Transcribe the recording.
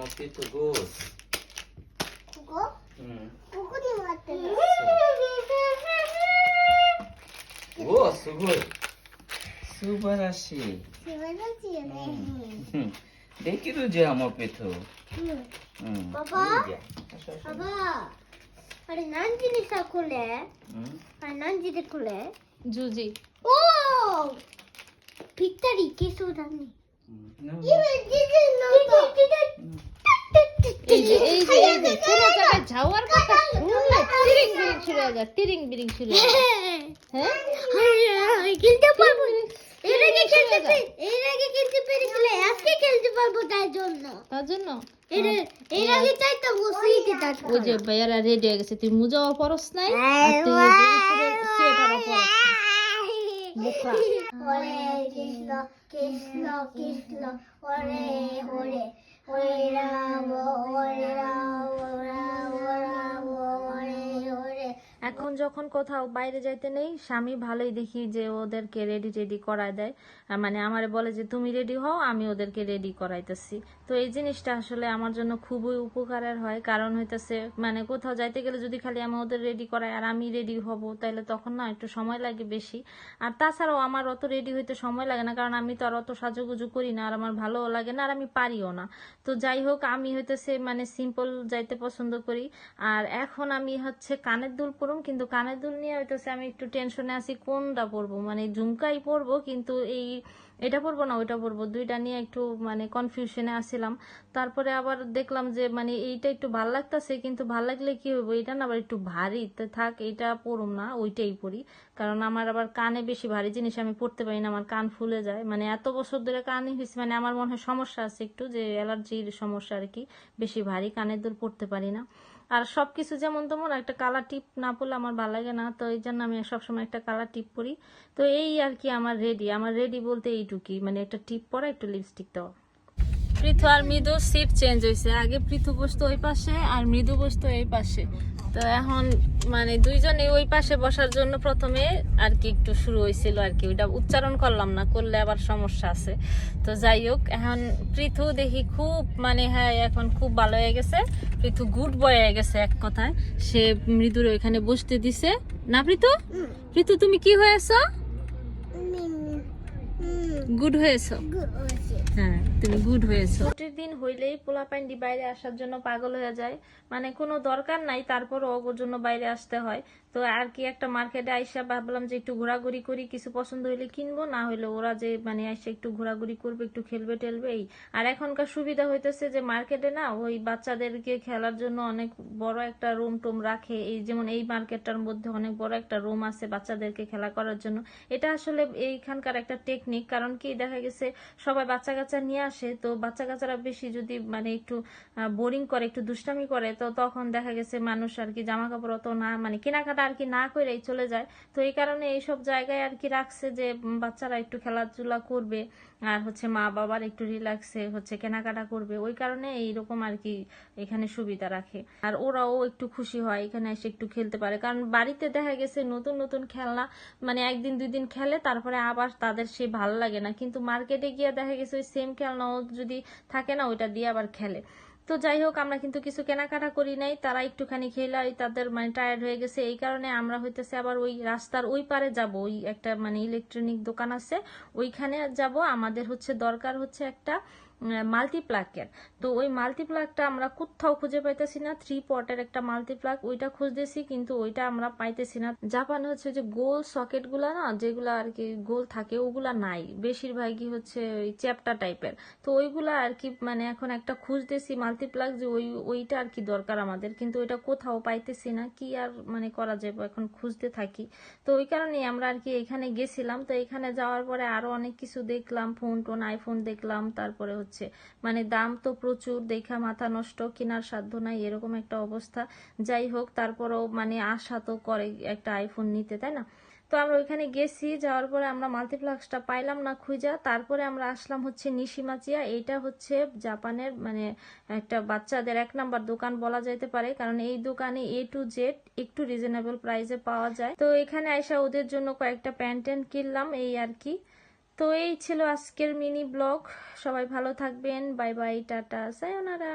持って。ここうん。ここってる。うわ、すごい。素晴らしい。素晴らしいよね。うん。できるじゃん、モピト。うん。うん。パパいじパパ、あれ何時にさ、これ？あれ何時でこれ？10時おぴったりいけそうだね。うん。今10 যাওয়ার কথা? শুনলে টিরিং বিরিং শুরু হয়ে যায় টিরিং বিরিং শুরু হয়ে? যায় হ্যাঁ খেলতে পারব। এর আগে খেলতে এর আগে খেলতে পেরেছিলে আজকে খেলতে পারব তার জন্য। তার জন্য? এর এর আগে চাইতো বসিয়ে থাকতো ওই যে ভাইয়ারা রেডি হয়ে গেছে তুই মুজাও পরস নাই? আর তুই এই যে উপরে সোয়েটারও পরস বোকা হরে কৃষ্ণ কৃষ্ণ কৃষ্ণ হরে হরে হরে রাম হরে এখন যখন কোথাও বাইরে যাইতে নেই, স্বামী ভালোই দেখি যে ওদেরকে রেডি রেডি করায় দেয়। মানে আমার বলে যে, তুমি রেডি হও, আমি ওদেরকে রেডি করাইতেছি। তো এই জিনিসটা আসলে আমার জন্য খুবই উপকারের হয়। কারণ হইতেছে মানে কোথাও যাইতে গেলে যদি খালি আমি ওদের রেডি করাই আর আমি রেডি হব তাহলে তখন না একটু সময় লাগে বেশি। আর তাছাড়াও আমার অত রেডি হইতে সময় লাগে না, কারণ আমি তো আর অত সাজুগুজু করি না, আর আমার ভালোও লাগে না, আর আমি পারিও না। তো যাই হোক, আমি হইতেছে মানে সিম্পল যাইতে পছন্দ করি। আর এখন আমি হচ্ছে কানের দুল পরুম কিন্তু কানের দুল নিয়ে হইতেছে আমি একটু টেনশনে আছি, কোনটা পরবো? মানে ঝুমকাই পরবো, কিন্তু এই এটা পরবো না, ওইটা পরবো। দুইটা নিয়ে একটু মানে কনফিউশনে আসছিলাম তারপরে আবার দেখলাম যে মানে এইটা একটু ভালো লাগতেছে, কিন্তু ভালো লাগলে কি হইব? এটা না আবার একটু ভারী। থাক এইটা পরুম না, ওইটাই পরি। কারণ আমার আবার কানে বেশি ভারী জিনিস আমি পড়তে পারি না, আমার কান ফুলে যায়। মানে এত বছর ধরে কানে হয়েছে মানে আমার মনে হয় সমস্যা আছে একটু, যে অ্যালার্জির সমস্যা আর কি। বেশি ভারী কানের দুল পড়তে পারি না। আর সবকিছু যেমন তেমন, একটা কালার টিপ না পড়লে আমার ভালো লাগে না। তো এই জন্য আমি সবসময় একটা কালার টিপ পরি। তো এই আর কি আমার রেডি আমার রেডি বলতে এইটুকুই মানে একটা টিপ পরা একটু লিপস্টিক দেওয়া। পৃথু আর মৃদু সিট চেঞ্জ হয়েছে। আগে পৃথু বসতো ওই পাশে আর মৃদু বসতো এই পাশে। তো এখন মানে দুইজনে ওই পাশে বসার জন্য প্রথমে আর কি একটু শুরু হয়েছিল আর কি। ওইটা উচ্চারণ করলাম না করলে আবার সমস্যা আছে। তো যাই হোক এখন পৃথু দেখি খুব মানে হ্যাঁ এখন খুব ভালো হয়ে গেছে। পৃথু গুড বয় হয়ে গেছে এক কথায়। সে মৃদুর ওইখানে বসতে দিছে। না পৃথু? পৃথু তুমি কি হয়েছো? গুড হয়েছো? হ্যাঁ তুমি গুড হয়েছো। দিন হইলেই পোলাপাইন্ডি বাইরে আসার জন্য পাগল হয়ে যায়। মানে কোনো দরকার নাই, তারপরও ওর জন্য বাইরে আসতে হয়। তো আর কি একটা মার্কেটে আইসা ভাবলাম যে একটু ঘোরাঘুরি করি, কিছু পছন্দ হইলে কিনবো, না হইলে ওরা যে মানে আইসা একটু ঘোরাঘুরি করবে, একটু খেলবে টেলবে, এই। আর এখনকার সুবিধা হইতেছে যে মার্কেটে না ওই বাচ্চাদেরকে খেলার জন্য অনেক বড় একটা রুম টুম রাখে। এই যেমন এই মার্কেটটার মধ্যে অনেক বড় একটা রুম আছে বাচ্চাদেরকে খেলা করার জন্য। এটা আসলে এইখানকার একটা টেকনিক, কারণ কি দেখা গেছে সবাই বাচ্চা কাচ্চা নিয়ে আসে, তো বাচ্চা কাচ্চারা বেশি যদি মানে একটু বোরিং করে, একটু দুষ্টামি করে, তো তখন দেখা গেছে মানুষ আর কি জামা কাপড় অত না মানে কেনাকাটা আর কি না করেই চলে যায়। তো এই কারণে এইসব জায়গায় আর কি রাখছে যে বাচ্চারা একটু খেলাধুলা করবে। আর হচ্ছে মা বাবার একটু রিল্যাক্সে হচ্ছে কেনাকাটা করবে, ওই কারণে এইরকম আর কি এখানে সুবিধা রাখে। আর ওরাও একটু খুশি হয়, এখানে এসে একটু খেলতে পারে। কারণ বাড়িতে দেখা গেছে নতুন নতুন খেলনা মানে একদিন, দুই দিন খেলে তারপরে আবার তাদের সে ভালো লাগে না। কিন্তু মার্কেটে গিয়ে দেখা গেছে ওই সেম খেলনাও যদি থাকে না, ওইটা দিয়ে আবার খেলে। তো যাই হোক, আমরা কিন্তু কিছু কেনাকাটা করি নাই। তারা একটুখানি খেলে তাদের মানে টায়ার্ড হয়ে গেছে। এই কারণে আমরা হইতেছে আবার ওই রাস্তার ওই পারে যাব। ওই একটা মানে ইলেকট্রনিক দোকান আছে, ওইখানে যাব। আমাদের হচ্ছে দরকার হচ্ছে একটা মাল্টিপ্লাকের তো ওই মাল্টিপ্লাকটা আমরা কোথাও খুঁজে পাইতেছি না থ্রি পটের একটা মাল্টিপ্লাক ওইটা খুঁজতেছি কিন্তু ওইটা আমরা পাইতেছি না। জাপানে হচ্ছে যে গোল সকেটগুলা না, যেগুলা আর কি গোল থাকে, ওগুলা নাই। বেশিরভাগই হচ্ছে ওই চ্যাপটা টাইপের। তো ওইগুলা আর কি মানে এখন একটা খুঁজতেছি মাল্টিপ্লাক যে ওই, ওইটা আর কি দরকার আমাদের, কিন্তু ওইটা কোথাও পাইতেছি না, কি আর মানে করা যাবে এখন খুঁজতে থাকি। তো ওই কারণে আমরা আর কি এখানে গেছিলাম। তো এখানে যাওয়ার পরে আরও অনেক কিছু দেখলাম ফোন টোন আইফোন দেখলাম, তারপরে হচ্ছে মানে দাম তো প্রচুর, দেখা মাথা নষ্ট, কেনার সাধ্য নাই, এরকম একটা অবস্থা। যাই হোক, তারপরেও মানে আশা তো করে একটা আইফোন নিতে, তাই না? তো আমরা ওইখানে গেছি, যাওয়ার পরে আমরা মাল্টিপ্লাক্সটা পাইলাম না খুঁজা। তারপরে আমরা আসলাম হচ্ছে নিশিমাচিয়া। এইটা হচ্ছে জাপানের মানে একটা বাচ্চাদের এক নাম্বার দোকান বলা যাইতে পারে। কারণ এই দোকানে এ টু জেড একটু রিজনেবল প্রাইসে পাওয়া যায়। তো এখানে আইসা ওদের জন্য কয়েকটা প্যান্ট কিনলাম, এই আর কি। তো এই ছিল আজকের মিনি ব্লগ। সবাই ভালো থাকবেন। বাই বাই টাটা সায়োনারা।